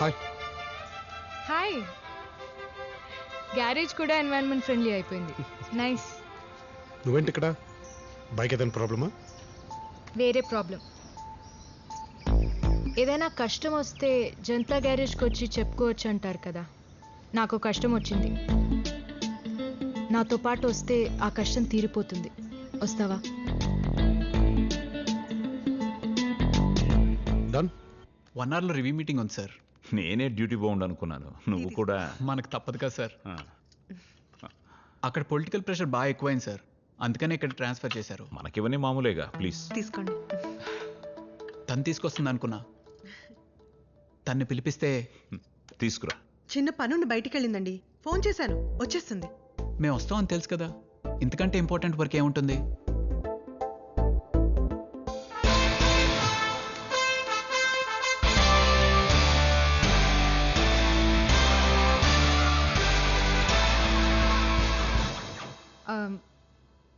Hi hi garage కూడా environment friendly అయిపోయింది. Nice నువ్వేంటి ఇక్కడ బైక్ ఏదైనా ప్రాబ్లమా వేరే ప్రాబ్లం ఏదైనా కష్టం వస్తే జనతా గ్యారేజ్కి వచ్చి చెప్పుకోవచ్చు అంటారు కదా. నాకు కష్టం వచ్చింది. నాతో పాటు వస్తే ఆ కష్టం తీరిపోతుంది. వస్తావా? డన్ వన్ అవర్లో రివ్యూ మీటింగ్ ఉంది సార్ నేనే డ్యూటీ బౌండ్ అనుకున్నాను నువ్వు కూడా మనకు తప్పదు కదా సార్. అక్కడ పొలిటికల్ ప్రెషర్ బాగా ఎక్కువైంది సార్. అందుకనే ఇక్కడ ట్రాన్స్ఫర్ చేశారు. మనకివన్నీ మామూలేగా ప్లీజ్. తీసుకోండి. తను తీసుకొస్తుంది అనుకున్నా. తన్ని పిలిపిస్తే తీసుకురా. చిన్న పనుండి బయటికి వెళ్ళిందండి ఫోన్ చేశాను. వచ్చేస్తుంది. మేము వస్తామని తెలుసు కదా. ఇంతకంటే ఇంపార్టెంట్ వర్క్ ఏముంటుంది?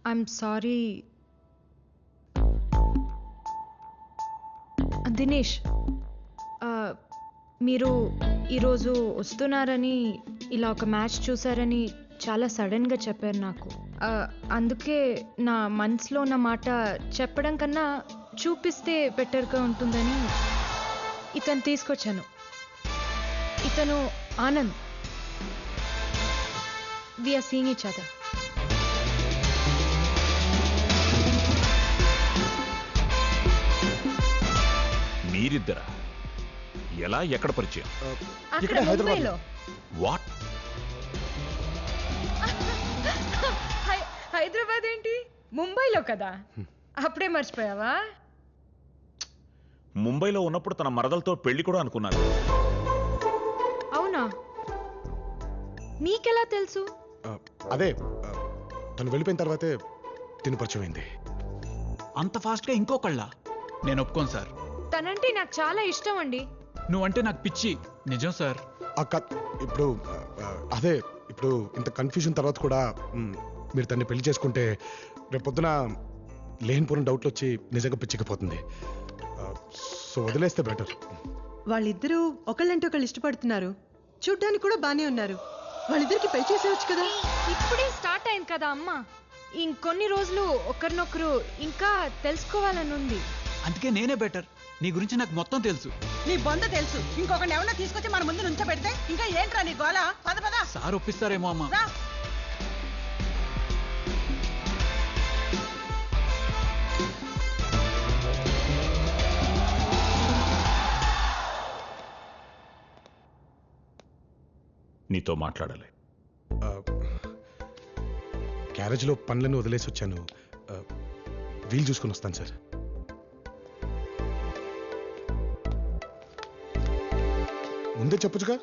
ఐఎమ్ సారీ దినేష్ మీరు ఈరోజు వస్తున్నారని ఇలా ఒక మ్యాచ్ చూసారని చాలా సడన్గా చెప్పారు నాకు. అందుకే నా మనసులో ఉన్న మాట చెప్పడం కన్నా చూపిస్తే బెటర్గా ఉంటుందని ఇతను తీసుకొచ్చాను. ఇతను Anand. We're seeing each other మీరిద్దరా? ఎలా ఎక్కడ పరిచయం? అక్కడ ఇక్కడ హైదరాబాద్ ముంబైలో వాట్? హై- హైదరాబాద్ ఏంటి? ముంబైలో కదా. అప్పుడే మర్చిపోయావా? ముంబైలో ఉన్నప్పుడు తన మరదలతో పెళ్ళి కూడా అనుకున్నాను. అవునా? మీకెలా తెలుసు? ఆ, అదే ఆ, తను వెళ్ళిపోయిన తర్వాతే తిని పరిచయం అయింది. అంత ఫాస్ట్గా ఇంకొకళ్ళ నేను ఒప్పుకోను సార్. తనంటే నాకు చాలా ఇష్టం అండి నువ్వంటే నాకు పిచ్చి. నిజం సార్. కత్ ఇప్పుడు ఆ, అదే ఇప్పుడు ఇంత కన్ఫ్యూజన్ తర్వాత కూడా మ్, మీరు తన్ని పెళ్ళి చేసుకుంటే రేపు పొద్దున లేనిపోయిన డౌట్లు వచ్చి నిజంగా పిచ్చికపోతుంది సో వదిలేస్తే బెటర్ వాళ్ళిద్దరూ ఒకళ్ళంటే ఒకళ్ళు ఇష్టపడుతున్నారు. చూడ్డానికి కూడా బానే ఉన్నారు. వాళ్ళిద్దరికి పెళ్ళి చేసేవచ్చు కదా? ఇప్పుడే స్టార్ట్ అయింది కదా అమ్మ. ఇంకొన్ని రోజులు ఒకరినొకరు ఇంకా తెలుసుకోవాలని ఉంది అందుకే నేనే బెటర్ నీ గురించి నాకు మొత్తం తెలుసు. నీ బొంద తెలుసు. ఇంకొకటి ఎవరన్నా తీసుకొచ్చి మన ముందు నుంచోబెడితే ఇంకా ఏంట్రా నీ గోల? పద పద. సార్ ఒప్పిస్తారేమో అమ్మా. రా. నీతో మాట్లాడాలి. క్యారేజ్లో పనులను వదిలేసి వచ్చాను. వీలు చూసుకొని వస్తాను సార్. ముందే చెప్పొచ్చుగా?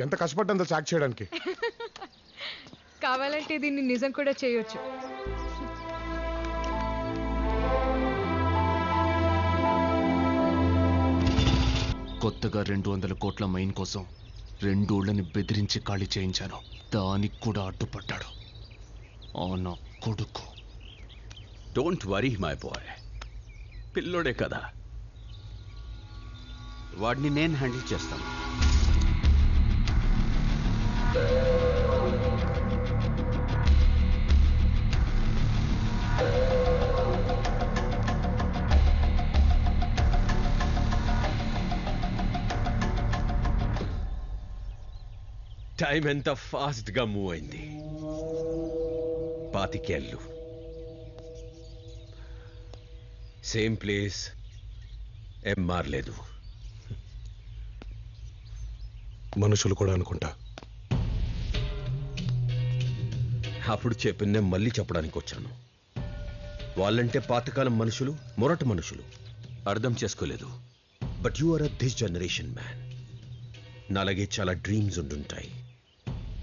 ఎంత కష్టపడ్డాందో చాక్ చేయడానికి? కావాలంటే దీన్ని నిజం కూడా చేయొచ్చు. కొత్తగా రెండు వందల కోట్ల మైన్ కోసం రెండోళ్ళని బెదిరించి ఖాళీ చేయించాను. దానికి కూడా అడ్డుపడ్డాడు. ఆ నా కొడుకు. డోంట్ వరీ మై బాయ్ పిల్లోడే కదా. వాడిని నేను హ్యాండిల్ చేస్తాను. టైం ఎంత ఫాస్ట్గా మూవ్ అయింది. పాతికేళ్ళు. సేమ్ ప్లేస్ ఎంఆర్ లేదు. మనుషులు కూడా అనుకుంటా. అప్పుడు చెప్పిందే మళ్ళీ చెప్పడానికి వచ్చాను. వాళ్ళంటే పాతకాలం మనుషులు మొరటి మనుషులు. అర్థం చేసుకోలేదు. But you are a this generation man నాలాగే చాలా dreams ఉండుంటాయి.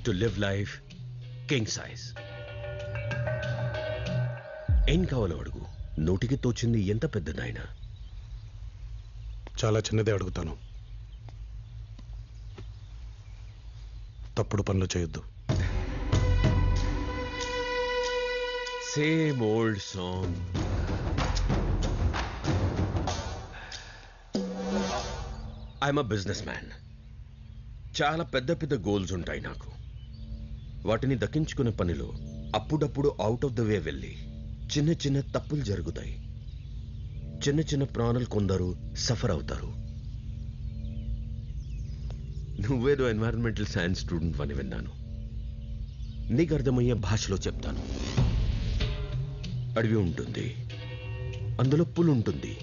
To live life king size ఏం కావాలో అడుగు. నోటికి తోచింది ఎంత పెద్దదైనా. చాలా చిన్నదే అడుగుతాను. తప్పుడు పనులు చేయొద్దు. Same old song I'm a business man చాలా పెద్ద పెద్ద గోల్స్ ఉంటాయి నాకు. వాటిని దక్కించుకునే పనిలో అప్పుడప్పుడు అవుట్ ఆఫ్ ద వే వెళ్ళి చిన్న చిన్న తప్పులు జరుగుతాయి. చిన్న చిన్న ప్రాణులు కొందరు సఫర్ అవుతారు. నువ్వేదో ఎన్వైరన్మెంటల్ సైన్స్ స్టూడెంట్ అని విన్నాను. నీకు అర్థమయ్యే భాషలో చెప్తాను. అడవి ఉంటుంది. అందులో పులు ఉంటుంది.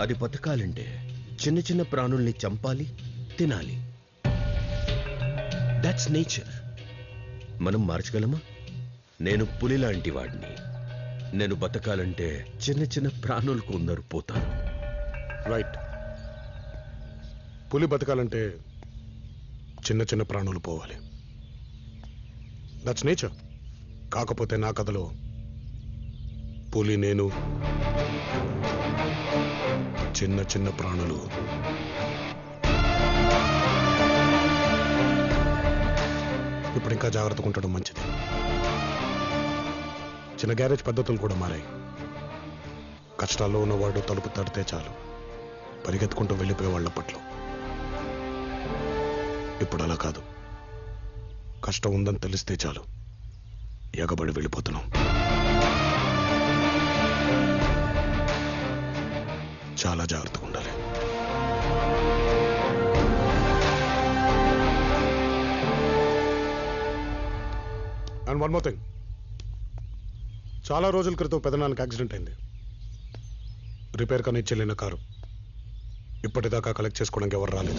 అది బతకాలంటే చిన్న చిన్న ప్రాణుల్ని చంపాలి తినాలి. దట్స్ నేచర్ మనం మార్చగలమా? నేను పులి లాంటి వాడిని. నేను బతకాలంటే చిన్న చిన్న ప్రాణులు కొందరు పోతాను రైట్ పులి బతకాలంటే చిన్న చిన్న ప్రాణులు పోవాలి. దట్స్ నేచర్ కాకపోతే నా కథలో పులి నేను చిన్న చిన్న ప్రాణులు. ఇప్పుడు ఇంకా జాగ్రత్తగా ఉండడం మంచిది. చిన్న గ్యారేజ్ పద్ధతులు కూడా మారాయి. కష్టాల్లో ఉన్నవాడు తలుపు తడితే చాలు. పరిగెత్తుకుంటూ వెళ్ళిపోయే వాళ్ళప్పట్లో ఇప్పుడు అలా కాదు. కష్టం ఉందని తెలిస్తే చాలు. ఎగబడి వెళ్ళిపోతున్నాం. చాలా జాగ్రత్తగా ఉండాలి. అండ్ వన్ మోర్ థింగ్ చాలా రోజుల క్రితం పెదనానికి యాక్సిడెంట్ అయింది. రిపేర్ కానీ చెల్లిన కారు. ఇప్పటిదాకా కలెక్ట్ చేసుకోవడానికి ఎవరు రాలేదు.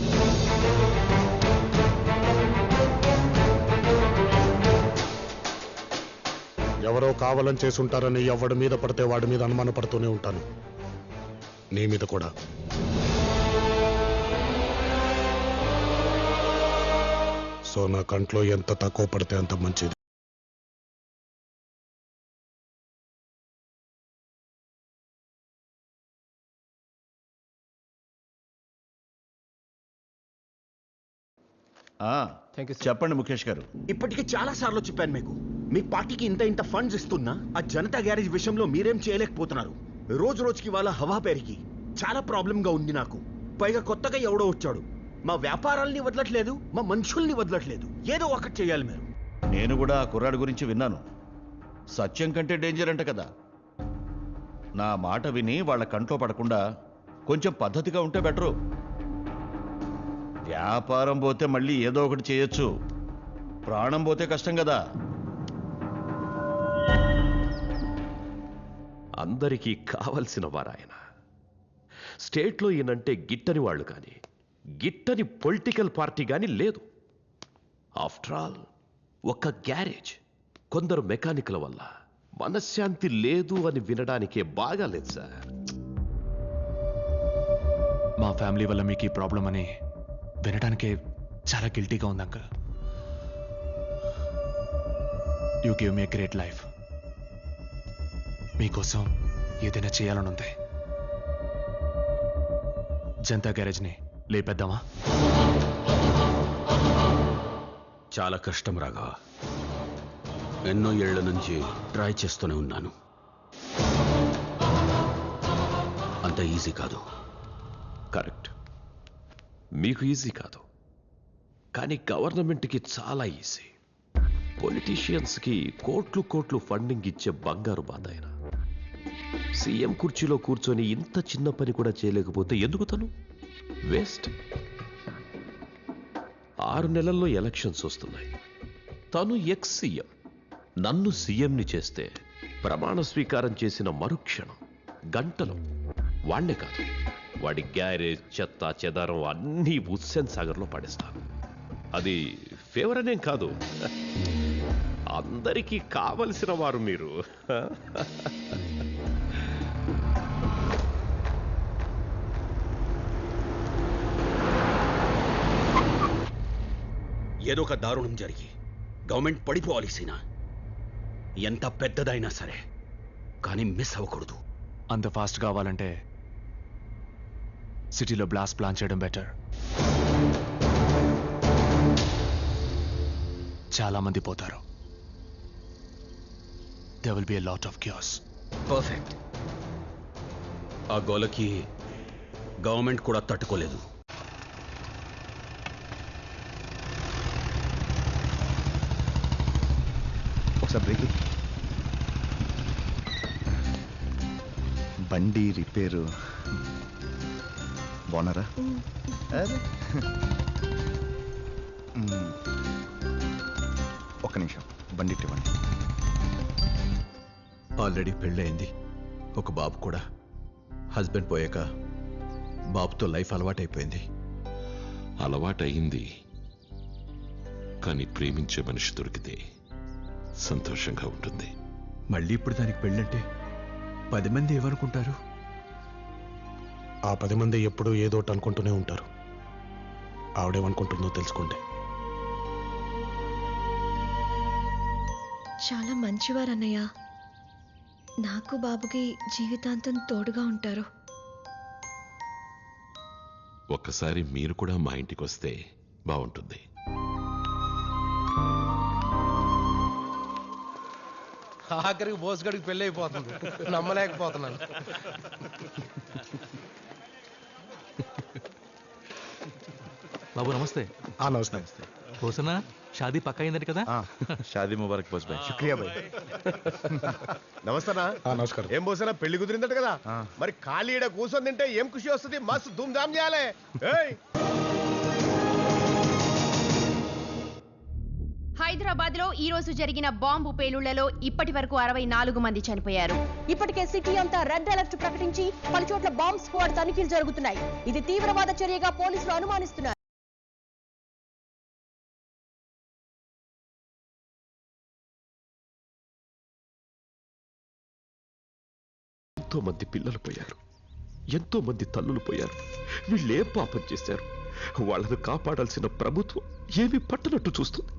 ఎవరో కావాలని చేసుంటారని ఎవడి మీద పడితే వాడి మీద అనుమాన పడుతూనే ఉంటాను. నీ మీద కూడా. సో నా కంట్లో ఎంత తక్కువ పడితే అంత మంచిది. చెప్పండి ముఖేష్ గారు. ఇప్పటికే చాలా సార్లు చెప్పాను మీకు. మీ పార్టీకి ఇంత ఇంత ఫండ్స్ ఇస్తున్నా ఆ జనతా గ్యారేజ్ విషయంలో మీరేం చేయలేకపోతున్నారు. రోజు రోజుకి వాళ్ళ హవా పెరిగి చాలా ప్రాబ్లంగా ఉంది నాకు. పైగా కొత్తగా ఎవడో వచ్చాడు. మా వ్యాపారాల్ని వదలట్లేదు మా మనుషుల్ని వదలట్లేదు. ఏదో ఒకటి చేయాలి మీరు. నేను కూడా ఆ కుర్రాడి గురించి విన్నాను. సత్యం కంటే డేంజర్ అంట కదా. నా మాట విని వాళ్ళ కంట్లో పడకుండా కొంచెం పద్ధతిగా ఉంటే బెటరు వ్యాపారం పోతే మళ్ళీ ఏదో ఒకటి చేయొచ్చు. ప్రాణం పోతే కష్టం కదా. అందరికీ కావలసిన వారాయన. స్టేట్లో ఈయనంటే గిట్టని వాళ్ళు కానీ గిట్టని పొలిటికల్ పార్టీ కానీ లేదు. ఆఫ్టర్ ఆల్ ఒక గ్యారేజ్ కొందరు మెకానికల వల్ల మనశ్శాంతి లేదు అని వినడానికే బాగాలేదు సార్. మా ఫ్యామిలీ వల్ల మీకు ఈ ప్రాబ్లం అని వినడానికే చాలా గిల్టీగా ఉంది uncle. You give me great life మీకోసం ఏదైనా చేయాలనుంది. జనతా గ్యారేజ్ని లేపేద్దామా? చాలా కష్టం రాగా ఎన్నో ఏళ్ళ నుంచి ట్రై చేస్తూనే ఉన్నాను. అంత ఈజీ కాదు. మీకు ఈజీ కాదు. కానీ గవర్నమెంట్కి చాలా ఈజీ పొలిటీషియన్స్కి కోట్లు కోట్లు ఫండింగ్ ఇచ్చే బంగారు బాధ ఆయన. సీఎం కుర్చీలో కూర్చొని ఇంత చిన్న పని కూడా చేయలేకపోతే ఎందుకు తను? వేస్ట్ ఆరు నెలల్లో ఎలక్షన్స్ వస్తున్నాయి. తను ఎక్స్ సీఎం. నన్ను సీఎంని చేస్తే ప్రమాణ స్వీకారం చేసిన మరుక్షణం. గంటలో. వాణ్ణే కాదు. వాడి గ్యారేజ్ చెత్త చెదారం అన్నీ హుస్సేన్ సాగర్లో పడేస్తాను. అది ఫేవర్ అనేం కాదు. అందరికీ కావలసిన వారు మీరు. ఏదో ఒక దారుణం జరిగి గవర్నమెంట్ పడిపోవాలి సీనా. ఎంత పెద్దదైనా సరే కానీ మిస్ అవ్వకూడదు. అంత ఫాస్ట్ కావాలంటే సిటీలో బ్లాస్ట్ ప్లాన్ చేయడం బెటర్. చాలా మంది పోతారు they will be lot of cures perfect ఆ గోలకి గవర్నమెంట్ కూడా తట్టుకోలేదు. ఒకసారి బండి రిపేరు. బాగున్నారా. ఒక్క నిమిషం బండి ఇవ్వండి ఆల్రెడీ పెళ్ళయింది. ఒక బాబు కూడా. హస్బెండ్ పోయాక బాబుతో లైఫ్ అలవాటైపోయింది. అలవాటయింది కానీ ప్రేమించే మనిషి దొరికితే సంతోషంగా ఉంటుంది. మళ్ళీ ఇప్పుడు దానికి పెళ్ళంటే పది మంది ఏమనుకుంటారు? ఆ పది మంది ఎప్పుడూ ఏదో ఒకటి అనుకుంటూనే ఉంటారు. ఆవిడేమనుకుంటుందో తెలుసుకోండి. చాలా మంచివారు అన్నయ్య నాకు బాబుకి జీవితాంతం తోడుగా ఉంటారు. ఒక్కసారి మీరు కూడా మా ఇంటికి వస్తే బాగుంటుంది. ఆఖరికి బోసుగడికి పెళ్ళి అయిపోతుంది నమ్మలేకపోతున్నాను. బాబు నమస్తే. ఆ నమస్తే. హోసనా షాదీ పక్క అయిందంట కదా? షాదీ ముబారక్ బోస్ భాయ్ శుక్రియా భాయ్ నమస్తేనా నమస్కారం. ఏం పోసినా పెళ్ళి కుదిరిందట కదా? మరి ఖాళీ ఈడ కూర్చొని తింటే ఏం ఖుషి వస్తుంది? మస్తు ధూమ్ ధామ్ చేయాలి. ఏయ్. హైదరాబాద్లో ఈ రోజు జరిగిన బాంబు పేలుళ్ళలో ఇప్పటి వరకు అరవై నాలుగు మంది చనిపోయారు. ఇప్పటికే సిటీ అంతా రెడ్ అలర్ట్ ప్రకటించి పలు చోట్ల బాంబ్ స్క్వాడ్ తనిఖీలు జరుగుతున్నాయి. ఇది తీవ్రవాద చర్యగా పోలీసులు అనుమానిస్తున్నారు. ఎంతో మంది పిల్లలు పోయారు. ఎంతో మంది తల్లులు పోయారు. వీళ్ళేం పాపం చేశారు? వాళ్ళను కాపాడాల్సిన ప్రభుత్వం ఏమీ పట్టనట్టు చూస్తుంది.